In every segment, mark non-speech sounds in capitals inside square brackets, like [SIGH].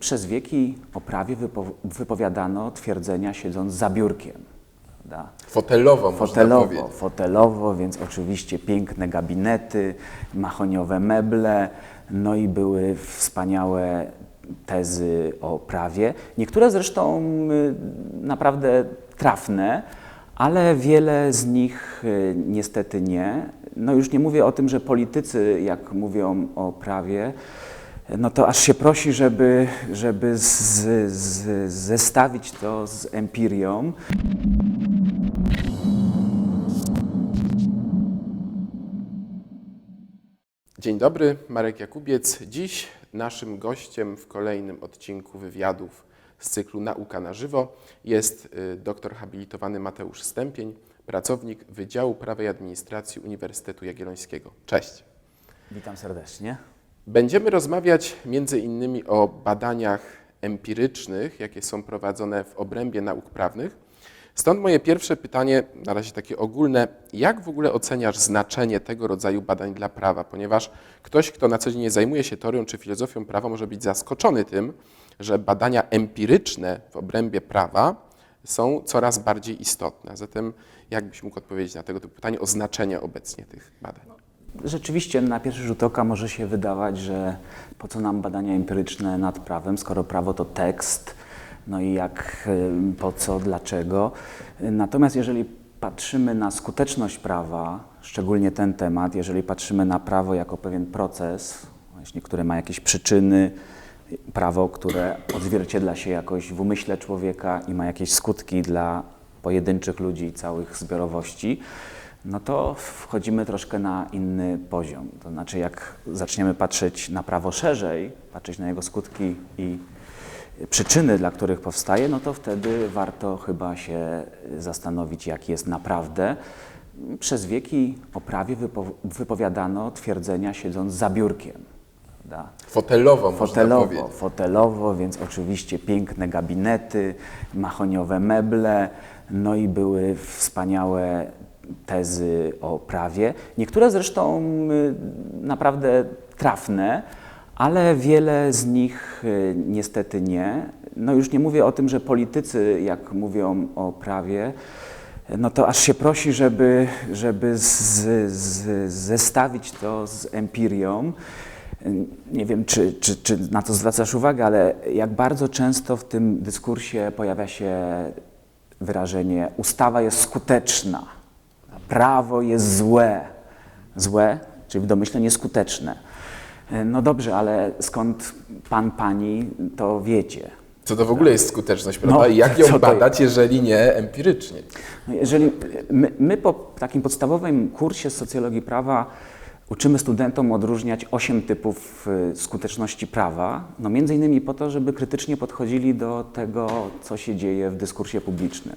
Przez wieki o prawie wypo- wypowiadano twierdzenia siedząc za biurkiem. Prawda? Fotelowo, można Fotelowo, powiedzieć. fotelowo, więc oczywiście piękne gabinety, mahoniowe meble, no i były wspaniałe tezy o prawie. Niektóre zresztą y, naprawdę trafne, ale wiele z nich y, niestety nie. No już nie mówię o tym, że politycy, jak mówią o prawie, no to aż się prosi, żeby, żeby z, z, zestawić to z empirią. Dzień dobry, Marek Jakubiec. Dziś naszym gościem w kolejnym odcinku wywiadów z cyklu Nauka na żywo jest y, doktor habilitowany Mateusz Stępień, pracownik Wydziału Prawa i Administracji Uniwersytetu Jagiellońskiego. Cześć. Witam serdecznie. Będziemy rozmawiać między innymi o badaniach empirycznych, jakie są prowadzone w obrębie nauk prawnych. Stąd moje pierwsze pytanie, na razie takie ogólne, jak w ogóle oceniasz znaczenie tego rodzaju badań dla prawa? Ponieważ ktoś, kto na co dzień nie zajmuje się teorią czy filozofią prawa, może być zaskoczony tym, że badania empiryczne w obrębie prawa są coraz bardziej istotne. Zatem jak byś mógł odpowiedzieć na tego typu pytanie o znaczenie obecnie tych badań? Rzeczywiście na pierwszy rzut oka może się wydawać, że po co nam badania empiryczne nad prawem, skoro prawo to tekst, no i jak, y, po co, dlaczego. Natomiast jeżeli patrzymy na skuteczność prawa, szczególnie ten temat, jeżeli patrzymy na prawo jako pewien proces, właśnie, który ma jakieś przyczyny, prawo, które odzwierciedla się jakoś w umyśle człowieka i ma jakieś skutki dla pojedynczych ludzi i całych zbiorowości, no to wchodzimy troszkę na inny poziom. To znaczy, jak zaczniemy patrzeć na prawo szerzej, patrzeć na jego skutki i przyczyny, dla których powstaje, no to wtedy warto chyba się zastanowić, jak jest naprawdę. Przez wieki o prawie wypo- wypowiadano twierdzenia siedząc za biurkiem. Prawda? Fotelowo, można Fotelowo, powiedzieć. fotelowo, więc oczywiście piękne gabinety, mahoniowe meble, no i były wspaniałe tezy o prawie. Niektóre zresztą y, naprawdę trafne, ale wiele z nich y, niestety nie. No już nie mówię o tym, że politycy, jak mówią o prawie, no to aż się prosi, żeby, żeby z, z, zestawić to z empirią. Nie wiem, czy, czy, czy na to zwracasz uwagę, ale jak bardzo często w tym dyskursie pojawia się wyrażenie ustawa jest skuteczna, prawo jest złe. Złe, czyli w domyśle nieskuteczne. No dobrze, ale skąd pan, pani to wiecie? Co to w ogóle jest skuteczność, prawda? No, I jak ją badać, jeżeli nie empirycznie? No Jeżeli my, my po takim podstawowym kursie z socjologii prawa uczymy studentom odróżniać osiem typów y, skuteczności prawa, no między innymi po to, żeby krytycznie podchodzili do tego, co się dzieje w dyskursie publicznym.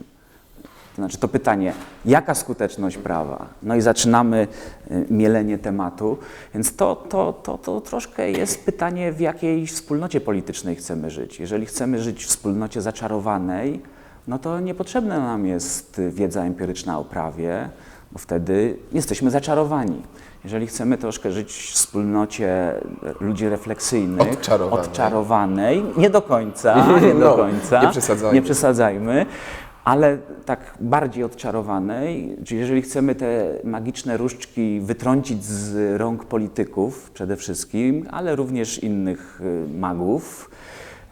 To znaczy to pytanie, jaka skuteczność prawa? No i zaczynamy y, mielenie tematu, więc to, to, to, to troszkę jest pytanie, w jakiej wspólnocie politycznej chcemy żyć. Jeżeli chcemy żyć w wspólnocie zaczarowanej, no to niepotrzebna nam jest wiedza empiryczna o prawie, bo wtedy jesteśmy zaczarowani. Jeżeli chcemy troszkę żyć w wspólnocie ludzi refleksyjnych, Odczarowanej. odczarowanej, nie do końca, [LAUGHS] nie do No, końca, nie przesadzajmy. nie przesadzajmy, ale tak bardziej odczarowanej, czyli jeżeli chcemy te magiczne różdżki wytrącić z rąk polityków przede wszystkim, ale również innych y, magów,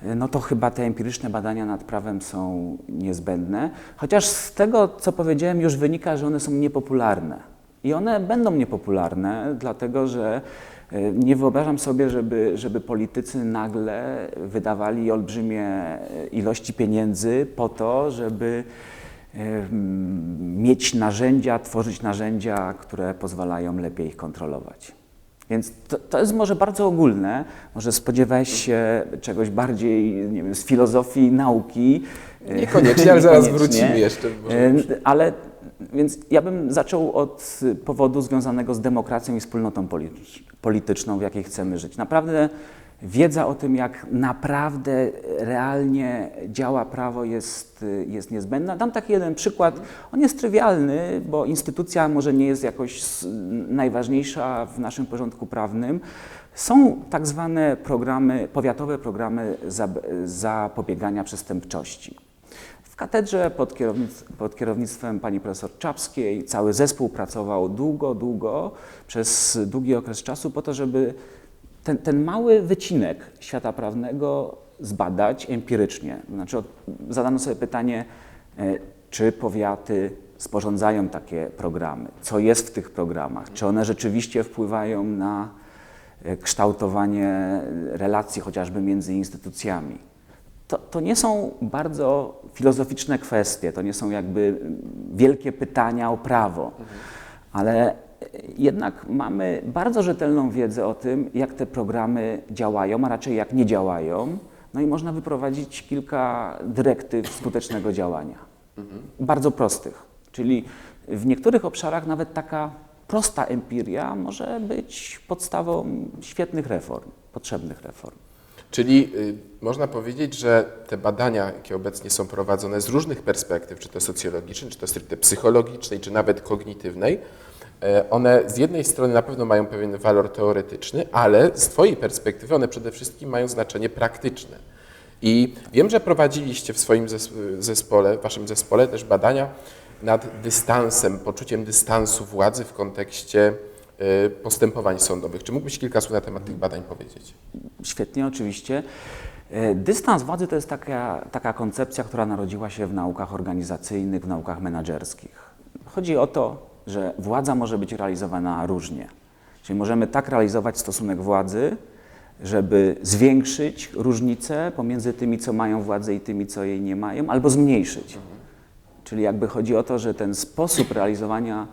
y, no to chyba te empiryczne badania nad prawem są niezbędne, chociaż z tego, co powiedziałem, już wynika, że one są niepopularne. I one będą niepopularne, dlatego że nie wyobrażam sobie, żeby, żeby politycy nagle wydawali olbrzymie ilości pieniędzy po to, żeby mm, mieć narzędzia, tworzyć narzędzia, które pozwalają lepiej ich kontrolować. Więc to, to jest może bardzo ogólne, może spodziewałeś się czegoś bardziej, nie wiem, z filozofii nauki. Niekoniecznie, ale zaraz wrócimy jeszcze. Ale więc ja bym zaczął od powodu związanego z demokracją i wspólnotą politycz- polityczną, w jakiej chcemy żyć. Naprawdę wiedza o tym, jak naprawdę realnie działa prawo jest, jest niezbędna. Dam taki jeden przykład. On jest trywialny, bo instytucja może nie jest jakoś najważniejsza w naszym porządku prawnym. Są tak zwane programy, powiatowe programy zapobiegania przestępczości. Katedrze pod, pod kierownictwem pani profesor Czapskiej cały zespół pracował długo, długo, przez długi okres czasu po to, żeby ten, ten mały wycinek świata prawnego zbadać empirycznie. Znaczy, od- zadano sobie pytanie, e, czy powiaty sporządzają takie programy, co jest w tych programach, czy one rzeczywiście wpływają na e, kształtowanie relacji chociażby między instytucjami. To, to nie są bardzo filozoficzne kwestie, to nie są jakby wielkie pytania o prawo, ale jednak mamy bardzo rzetelną wiedzę o tym, jak te programy działają, a raczej jak nie działają. No i można wyprowadzić kilka dyrektyw skutecznego działania. Bardzo prostych. Czyli w niektórych obszarach nawet taka prosta empiria może być podstawą świetnych reform, potrzebnych reform. Czyli y, można powiedzieć, że te badania, jakie obecnie są prowadzone z różnych perspektyw, czy to socjologicznej, czy to stricte psychologicznej, czy nawet kognitywnej, e, one z jednej strony na pewno mają pewien walor teoretyczny, ale z Twojej perspektywy one przede wszystkim mają znaczenie praktyczne. I wiem, że prowadziliście w swoim zes- zespole, w Waszym zespole też badania nad dystansem, poczuciem dystansu władzy w kontekście postępowań sądowych. Czy mógłbyś kilka słów na temat tych badań powiedzieć? Świetnie, oczywiście. E, Dystans władzy to jest taka, taka koncepcja, która narodziła się w naukach organizacyjnych, w naukach menedżerskich. Chodzi o to, że władza może być realizowana różnie. Czyli możemy tak realizować stosunek władzy, żeby zwiększyć różnicę pomiędzy tymi, co mają władzę i tymi, co jej nie mają, albo zmniejszyć. Czyli jakby chodzi o to, że ten sposób realizowania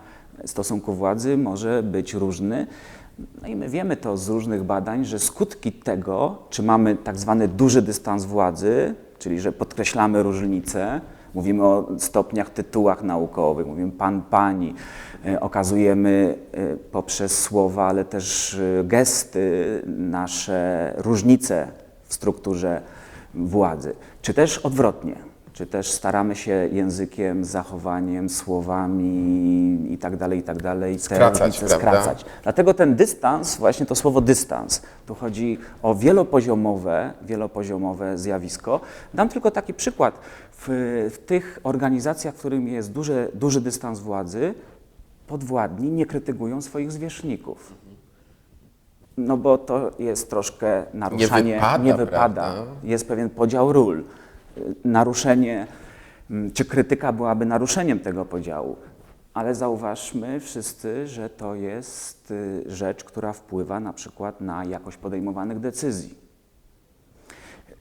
stosunku władzy może być różny. No i my wiemy to z różnych badań, że skutki tego, czy mamy tak zwany duży dystans władzy, czyli że podkreślamy różnice, mówimy o stopniach, tytułach naukowych, mówimy pan, pani, e, okazujemy e, poprzez słowa, ale też e, gesty nasze różnice w strukturze władzy, czy też odwrotnie, czy też staramy się językiem, zachowaniem, słowami i tak dalej, i tak dalej, te Skracać, prawda? skracać. Dlatego ten dystans, właśnie to słowo dystans, tu chodzi o wielopoziomowe, wielopoziomowe zjawisko. Dam tylko taki przykład. W, w tych organizacjach, w którym jest duży, duży dystans władzy, podwładni nie krytykują swoich zwierzchników. No bo to jest troszkę naruszanie, wypada, nie wypada. Jest pewien podział ról. Naruszenie, mm, czy krytyka byłaby naruszeniem tego podziału. Ale zauważmy wszyscy, że to jest y, rzecz, która wpływa na przykład na jakość podejmowanych decyzji.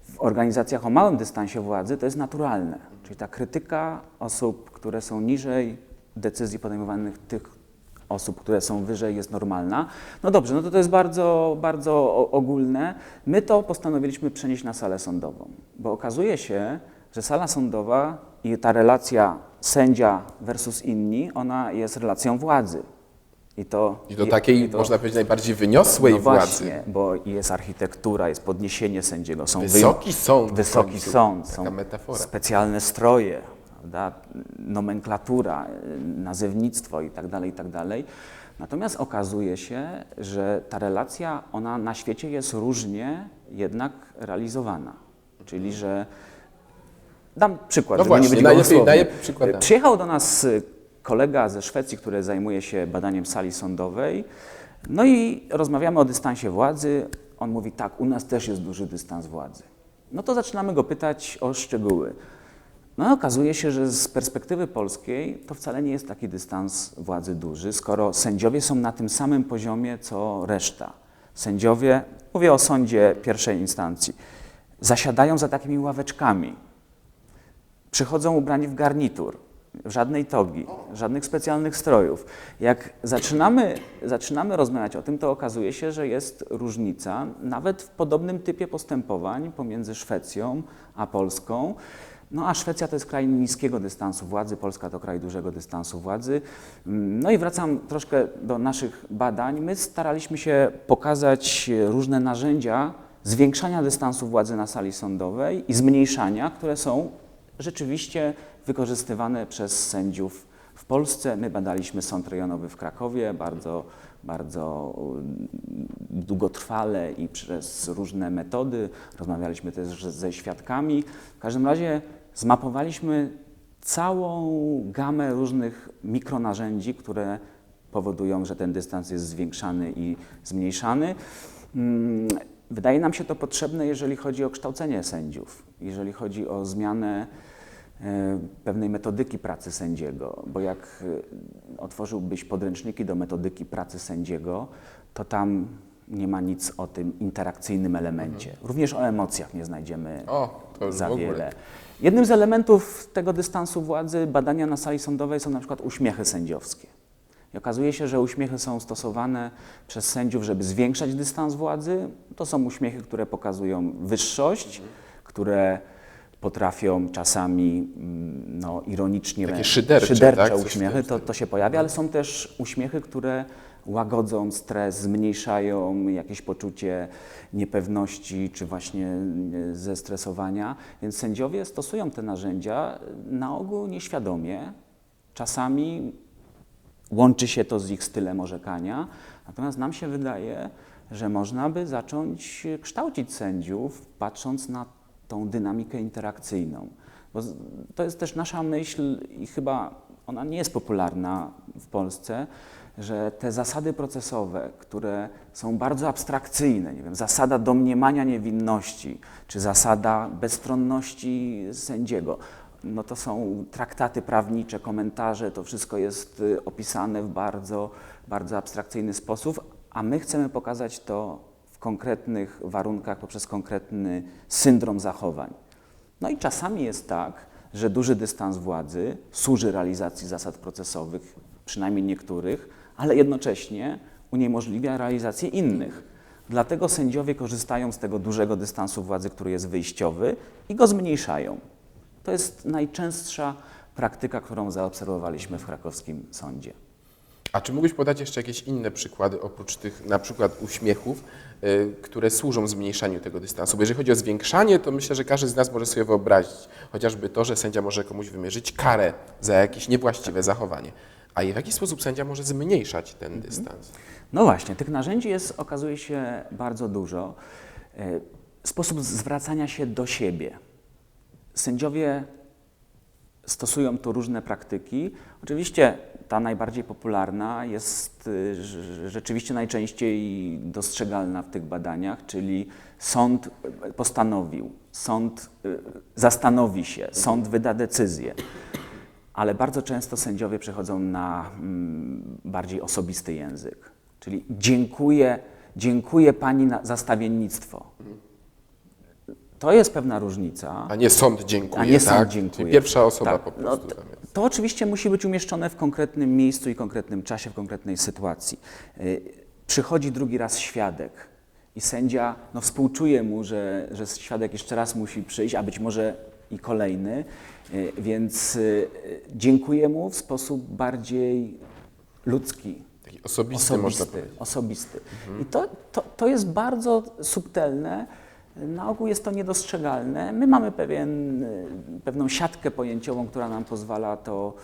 W organizacjach o małym dystansie władzy to jest naturalne. Czyli ta krytyka osób, które są niżej decyzji podejmowanych tych osób, które są wyżej, jest normalna. No dobrze, no to to jest bardzo, bardzo ogólne. My to postanowiliśmy przenieść na salę sądową, bo okazuje się, że sala sądowa i ta relacja sędzia versus inni, ona jest relacją władzy. I to, I do takiej, i to- można powiedzieć, najbardziej wyniosłej no władzy. Właśnie, bo jest architektura, jest podniesienie sędziego, są Wysoki sąd. w Wysoki sąd, Taka są metafora. specjalne stroje, prawda? nomenklatura, nazewnictwo i tak dalej, i tak dalej. Natomiast okazuje się, że ta relacja, ona na świecie jest różnie jednak realizowana. Czyli, że dam przykład, No żeby nie właśnie, być najlepiej- najlepiej przykładami. Przyjechał do nas kolega ze Szwecji, który zajmuje się badaniem sali sądowej. No i rozmawiamy o dystansie władzy. On mówi, tak, u nas też jest duży dystans władzy. No to zaczynamy go pytać o szczegóły. No okazuje się, że z perspektywy polskiej to wcale nie jest taki dystans władzy duży, skoro sędziowie są na tym samym poziomie co reszta. Sędziowie, mówię o sądzie pierwszej instancji, zasiadają za takimi ławeczkami. Przychodzą ubrani w garnitur, w żadnej togi, żadnych specjalnych strojów. Jak zaczynamy, zaczynamy rozmawiać o tym, to okazuje się, że jest różnica nawet w podobnym typie postępowań pomiędzy Szwecją a Polską. No a Szwecja to jest kraj niskiego dystansu władzy, Polska to kraj dużego dystansu władzy. Mm, No i wracam troszkę do naszych badań. My staraliśmy się pokazać różne narzędzia zwiększania dystansu władzy na sali sądowej i zmniejszania, które są rzeczywiście wykorzystywane przez sędziów w Polsce. My badaliśmy sąd rejonowy w Krakowie bardzo, bardzo mm, długotrwale i przez różne metody. Rozmawialiśmy też ze świadkami. W każdym razie zmapowaliśmy całą gamę różnych mikronarzędzi, które powodują, że ten dystans jest zwiększany i zmniejszany. Mm, Wydaje nam się to potrzebne, jeżeli chodzi o kształcenie sędziów, jeżeli chodzi o zmianę e, pewnej metodyki pracy sędziego, bo jak e, otworzyłbyś podręczniki do metodyki pracy sędziego, to tam nie ma nic o tym interakcyjnym elemencie. Również o emocjach nie znajdziemy O, za wiele. Jednym z elementów tego dystansu władzy badania na sali sądowej są na przykład uśmiechy sędziowskie. I okazuje się, że uśmiechy są stosowane przez sędziów, żeby zwiększać dystans władzy. To są uśmiechy, które pokazują wyższość, które potrafią czasami mm, no, ironicznie, Takie szydercze, tak? W tym uśmiechy, to, to się pojawia, ale są też uśmiechy, które łagodzą stres, zmniejszają jakieś poczucie niepewności czy właśnie e, zestresowania. Więc sędziowie stosują te narzędzia na ogół nieświadomie. Czasami łączy się to z ich stylem orzekania, natomiast nam się wydaje, że można by zacząć kształcić sędziów, patrząc na tą dynamikę interakcyjną. Bo to jest też nasza myśl i chyba ona nie jest popularna w Polsce, że te zasady procesowe, które są bardzo abstrakcyjne, nie wiem, zasada domniemania niewinności, czy zasada bezstronności sędziego, no to są traktaty prawnicze, komentarze, to wszystko jest y, opisane w bardzo, bardzo abstrakcyjny sposób, a my chcemy pokazać to w konkretnych warunkach poprzez konkretny syndrom zachowań. No i czasami jest tak, że duży dystans władzy służy realizacji zasad procesowych, przynajmniej niektórych, ale jednocześnie uniemożliwia realizację innych. Dlatego sędziowie korzystają z tego dużego dystansu władzy, który jest wyjściowy i go zmniejszają. To jest najczęstsza praktyka, którą zaobserwowaliśmy w krakowskim sądzie. A czy mógłbyś podać jeszcze jakieś inne przykłady, oprócz tych na przykład uśmiechów, y, które służą zmniejszaniu tego dystansu? Bo jeżeli chodzi o zwiększanie, to myślę, że każdy z nas może sobie wyobrazić chociażby to, że sędzia może komuś wymierzyć karę za jakieś niewłaściwe zachowanie. A w jaki sposób sędzia może zmniejszać ten dystans? No właśnie, tych narzędzi jest, okazuje się, bardzo dużo. E, Sposób zwracania się do siebie. Sędziowie stosują tu różne praktyki. Oczywiście ta najbardziej popularna jest rz- rzeczywiście najczęściej dostrzegalna w tych badaniach, czyli sąd postanowił, sąd zastanowi się, sąd wyda decyzję. Ale bardzo często sędziowie przechodzą na mm, bardziej osobisty język, czyli dziękuję, dziękuję pani za stawiennictwo. To jest pewna różnica. A nie sąd dziękuję, A nie tak? sąd dziękuję. Czyli pierwsza osoba Tak, po no prostu. jest. To oczywiście musi być umieszczone w konkretnym miejscu i konkretnym czasie, w konkretnej sytuacji. Y, Przychodzi drugi raz świadek i sędzia no, współczuje mu, że, że świadek jeszcze raz musi przyjść, a być może i kolejny, y, więc y, dziękuję mu w sposób bardziej ludzki, Taki osobisty, można osobisty. powiedzieć. osobisty. I to, to, to jest bardzo subtelne. Na ogół jest to niedostrzegalne. My mamy pewien, y, pewną siatkę pojęciową, która nam pozwala to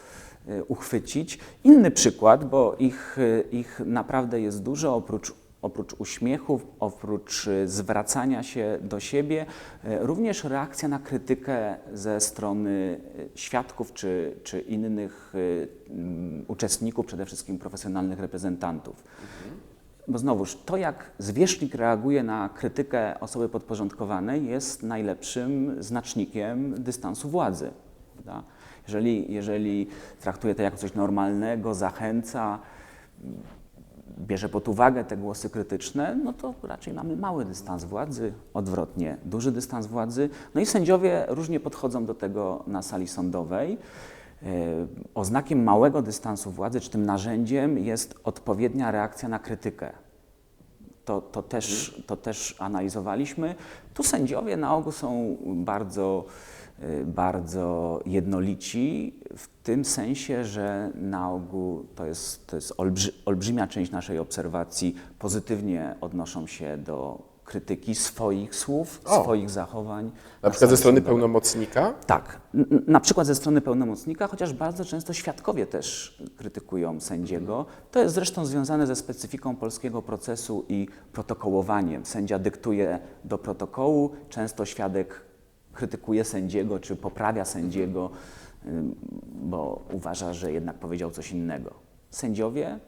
uchwycić. Inny przykład, bo ich, ich naprawdę jest dużo, oprócz, oprócz uśmiechów, oprócz y, zwracania się do siebie, y, również reakcja na krytykę ze strony y, świadków czy, czy innych mm, uczestników, przede wszystkim profesjonalnych reprezentantów. Bo znowuż, to jak zwierzchnik reaguje na krytykę osoby podporządkowanej jest najlepszym znacznikiem dystansu władzy. Jeżeli, jeżeli traktuje to jako coś normalnego, zachęca, bierze pod uwagę te głosy krytyczne, no to raczej mamy mały dystans władzy, odwrotnie, duży dystans władzy. No i sędziowie różnie podchodzą do tego na sali sądowej. E, Oznakiem małego dystansu władzy, czy tym narzędziem jest odpowiednia reakcja na krytykę. To, to, też, to też analizowaliśmy. Tu sędziowie na ogół są bardzo, bardzo jednolici w tym sensie, że na ogół to jest, to jest olbrzy, olbrzymia część naszej obserwacji pozytywnie odnoszą się do krytyki swoich słów, O. swoich zachowań. Na przykład ze strony sądowej. pełnomocnika? Tak, na przykład ze strony pełnomocnika, chociaż bardzo często świadkowie też krytykują sędziego. To jest zresztą związane ze specyfiką polskiego procesu i protokołowaniem. Sędzia dyktuje do protokołu, często świadek krytykuje sędziego czy poprawia sędziego, bo uważa, że jednak powiedział coś innego. Sędziowie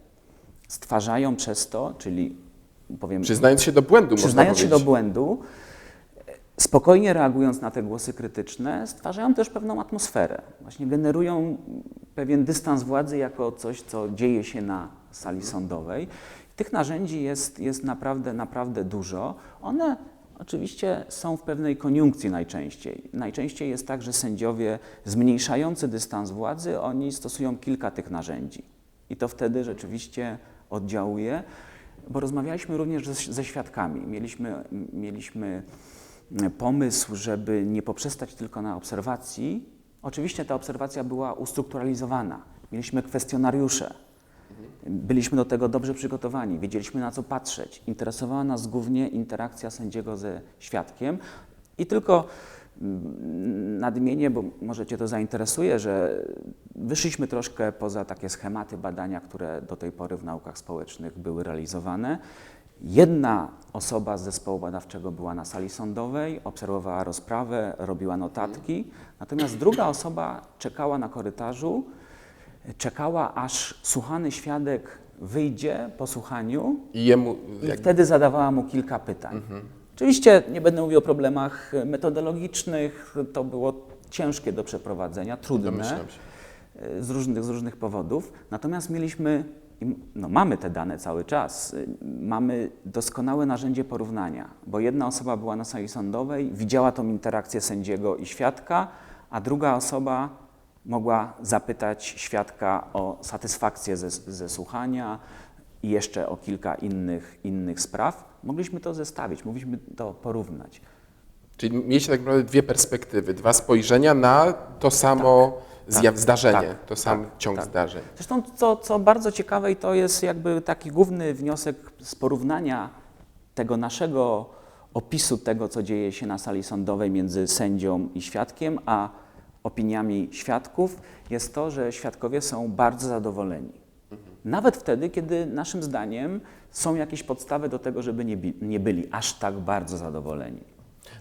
stwarzają przez to, czyli powiem Przyznając się do błędu, Przyznając się do błędu, spokojnie reagując na te głosy krytyczne, stwarzają też pewną atmosferę. Właśnie generują pewien dystans władzy jako coś, co dzieje się na sali sądowej. Tych narzędzi jest, jest naprawdę, naprawdę dużo. One oczywiście są w pewnej koniunkcji najczęściej. Najczęściej jest tak, że sędziowie zmniejszający dystans władzy, oni stosują kilka tych narzędzi. I to wtedy rzeczywiście oddziałuje, bo rozmawialiśmy również ze, ze świadkami. Mieliśmy, mieliśmy pomysł, żeby nie poprzestać tylko na obserwacji. Oczywiście ta obserwacja była ustrukturalizowana. Mieliśmy kwestionariusze. Byliśmy do tego dobrze przygotowani, wiedzieliśmy na co patrzeć. Interesowała nas głównie interakcja sędziego ze świadkiem i tylko mm, nadmienię, bo może Cię to zainteresuje, że wyszliśmy troszkę poza takie schematy badania, które do tej pory w naukach społecznych były realizowane. Jedna osoba z zespołu badawczego była na sali sądowej, obserwowała rozprawę, robiła notatki, natomiast druga osoba czekała na korytarzu, czekała aż słuchany świadek wyjdzie po słuchaniu I jemu i jak, wtedy zadawała mu kilka pytań. Oczywiście nie będę mówił o problemach metodologicznych, to było ciężkie do przeprowadzenia, trudne e, z różnych, z różnych powodów. Natomiast mieliśmy, i no mamy te dane cały czas, y, mamy doskonałe narzędzie porównania, bo jedna osoba była na sali sądowej, widziała tą interakcję sędziego i świadka, a druga osoba mogła zapytać świadka o satysfakcję ze, ze słuchania i jeszcze o kilka innych, innych spraw. Mogliśmy to zestawić, mogliśmy to porównać. Czyli mieliście tak naprawdę dwie perspektywy, dwa spojrzenia na to samo zjaw- zdarzenie, tak, to sam tak, ciąg tak. zdarzeń. Zresztą, co, co bardzo ciekawe, i to jest jakby taki główny wniosek z porównania tego naszego opisu tego, co dzieje się na sali sądowej między sędzią i świadkiem, a opiniami świadków, jest to, że świadkowie są bardzo zadowoleni. Nawet wtedy, kiedy naszym zdaniem są jakieś podstawy do tego, żeby nie, nie byli aż tak bardzo zadowoleni.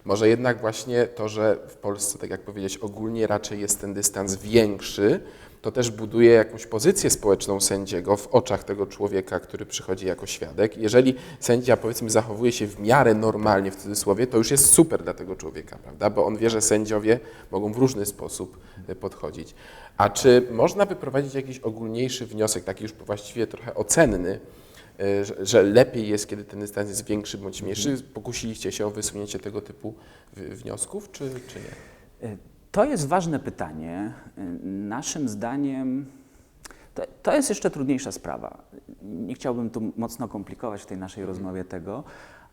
Może jednak właśnie to, że w Polsce, tak jak powiedzieć, ogólnie raczej jest ten dystans większy, to też buduje jakąś pozycję społeczną sędziego w oczach tego człowieka, który przychodzi jako świadek. Jeżeli sędzia, powiedzmy, zachowuje się w miarę normalnie, w cudzysłowie, to już jest super dla tego człowieka, prawda? Bo on wie, że sędziowie mogą w różny sposób y, podchodzić. A czy można wyprowadzić jakiś ogólniejszy wniosek, taki już właściwie trochę ocenny, y, że, lepiej jest, kiedy ten dystans jest większy bądź mniejszy? Pokusiliście się o wysunięcie tego typu wniosków, czy, czy nie? To jest ważne pytanie. Naszym zdaniem to, to jest jeszcze trudniejsza sprawa. Nie chciałbym tu mocno komplikować w tej naszej rozmowie tego,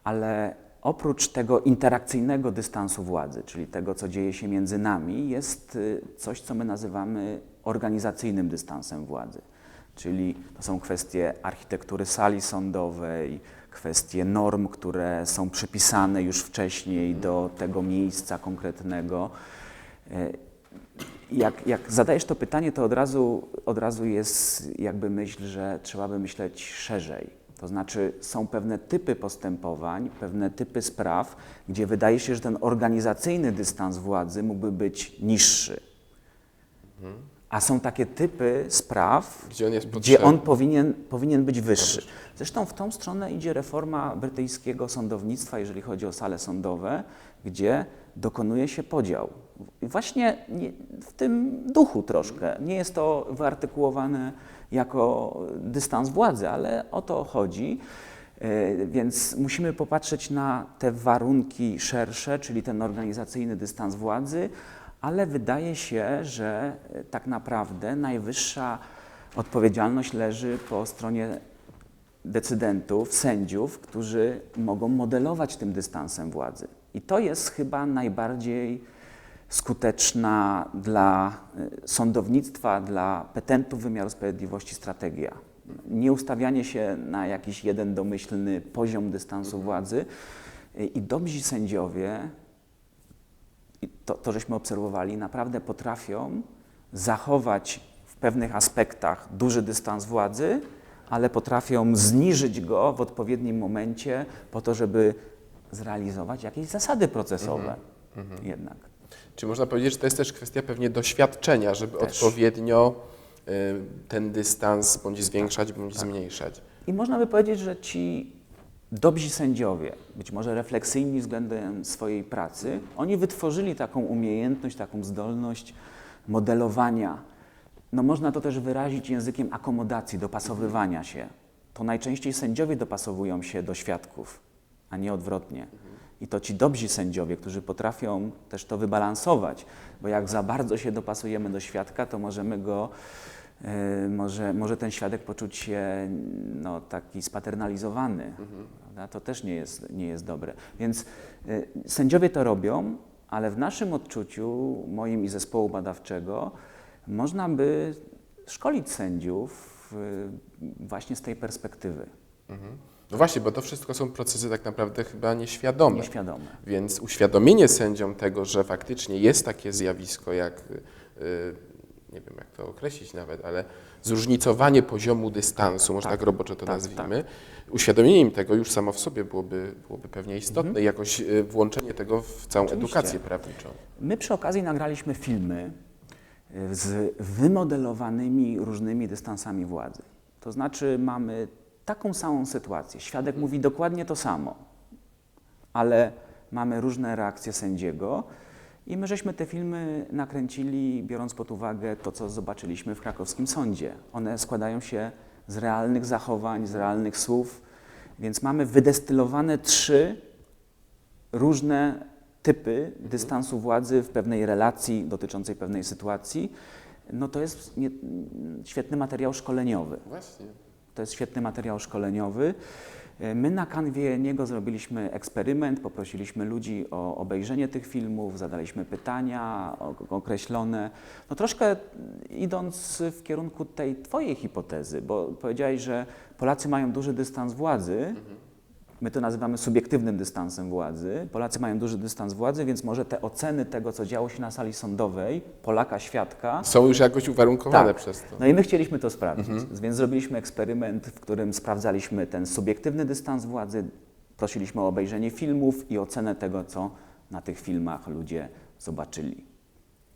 ale oprócz tego interakcyjnego dystansu władzy, czyli tego, co dzieje się między nami, jest y, coś, co my nazywamy organizacyjnym dystansem władzy. Czyli to są kwestie architektury sali sądowej, kwestie norm, które są przypisane już wcześniej do tego miejsca konkretnego. E, Jak, jak zadajesz to pytanie, to od razu, od razu jest jakby myśl, że trzeba by myśleć szerzej. To znaczy są pewne typy postępowań, pewne typy spraw, gdzie wydaje się, że ten organizacyjny dystans władzy mógłby być niższy. A są takie typy spraw, Gdzie on gdzie on powinien, powinien być wyższy. Zresztą w tą stronę idzie reforma brytyjskiego sądownictwa, jeżeli chodzi o sale sądowe, gdzie dokonuje się podział. Właśnie nie, w tym duchu troszkę. Nie jest to wyartykułowane jako dystans władzy, ale o to chodzi. E, Więc musimy popatrzeć na te warunki szersze, czyli ten organizacyjny dystans władzy, ale wydaje się, że tak naprawdę najwyższa odpowiedzialność leży po stronie decydentów, sędziów, którzy mogą modelować tym dystansem władzy. I to jest chyba najbardziej skuteczna dla y, sądownictwa, dla petentów wymiaru sprawiedliwości strategia. Nie ustawianie się na jakiś jeden domyślny poziom dystansu władzy, Y, I dobrzy sędziowie, to, to żeśmy obserwowali, naprawdę potrafią zachować w pewnych aspektach duży dystans władzy, ale potrafią zniżyć go w odpowiednim momencie po to, żeby zrealizować jakieś zasady procesowe jednak. Czy można powiedzieć, że to jest też kwestia pewnie doświadczenia, żeby Też. odpowiednio y, ten dystans bądź zwiększać, bądź Tak. zmniejszać? I można by powiedzieć, że ci dobrzy sędziowie, być może refleksyjni względem swojej pracy, oni wytworzyli taką umiejętność, taką zdolność modelowania. No można to też wyrazić językiem akomodacji, dopasowywania się. To najczęściej sędziowie dopasowują się do świadków, a nie odwrotnie. I to ci dobrzy sędziowie, którzy potrafią też to wybalansować, bo jak za bardzo się dopasujemy do świadka, to możemy go, e, może, może ten świadek poczuć się no, taki spaternalizowany. Prawda? To też nie jest, nie jest dobre. Więc e, sędziowie to robią, ale w naszym odczuciu, moim i zespołu badawczego, można by szkolić sędziów e, właśnie z tej perspektywy, No właśnie, bo to wszystko są procesy tak naprawdę chyba nieświadome. nieświadome. Więc uświadomienie sędziom tego, że faktycznie jest takie zjawisko jak, y, nie wiem jak to określić nawet, ale zróżnicowanie poziomu dystansu, może tak, Tak, roboczo to tak, nazwijmy, uświadomienie im tego już samo w sobie byłoby, byłoby pewnie istotne Mhm. i jakoś y, włączenie tego w całą Oczywiście. edukację prawniczą. My przy okazji nagraliśmy filmy y, z wymodelowanymi różnymi dystansami władzy. To znaczy mamy taką samą sytuację. Świadek mówi dokładnie to samo, ale mamy różne reakcje sędziego i my żeśmy te filmy nakręcili, biorąc pod uwagę to, co zobaczyliśmy w krakowskim sądzie. One składają się z realnych zachowań, z realnych słów, więc mamy wydestylowane trzy różne typy dystansu władzy w pewnej relacji dotyczącej pewnej sytuacji, no to jest świetny materiał szkoleniowy. Właśnie. To jest świetny materiał szkoleniowy. E, My na kanwie niego zrobiliśmy eksperyment, poprosiliśmy ludzi o obejrzenie tych filmów, zadaliśmy pytania określone. No troszkę idąc w kierunku tej twojej hipotezy, bo powiedziałeś, że Polacy mają duży dystans władzy. My to nazywamy subiektywnym dystansem władzy. Polacy mają duży dystans władzy, więc może te oceny tego, co działo się na sali sądowej, Polaka świadka, Są już jakoś uwarunkowane Tak. przez to. no i my chcieliśmy to sprawdzić, więc zrobiliśmy eksperyment, w którym sprawdzaliśmy ten subiektywny dystans władzy, prosiliśmy o obejrzenie filmów i ocenę tego, co na tych filmach ludzie zobaczyli.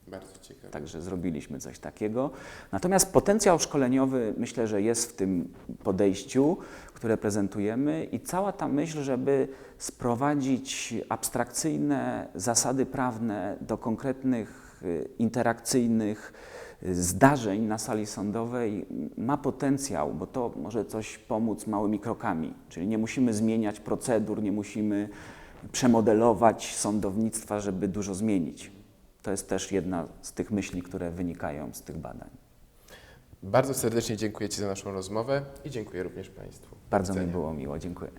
Bardzo ciekawe. Także zrobiliśmy coś takiego. Natomiast potencjał szkoleniowy myślę, że jest w tym podejściu, które prezentujemy i cała ta myśl, żeby sprowadzić abstrakcyjne zasady prawne do konkretnych y, interakcyjnych y, zdarzeń na sali sądowej ma potencjał, bo to może coś pomóc małymi krokami. Czyli nie musimy zmieniać procedur, nie musimy przemodelować sądownictwa, żeby dużo zmienić. To jest też jedna z tych myśli, które wynikają z tych badań. Bardzo serdecznie dziękuję Ci za naszą rozmowę i dziękuję również Państwu. Bardzo mi było miło, dziękuję.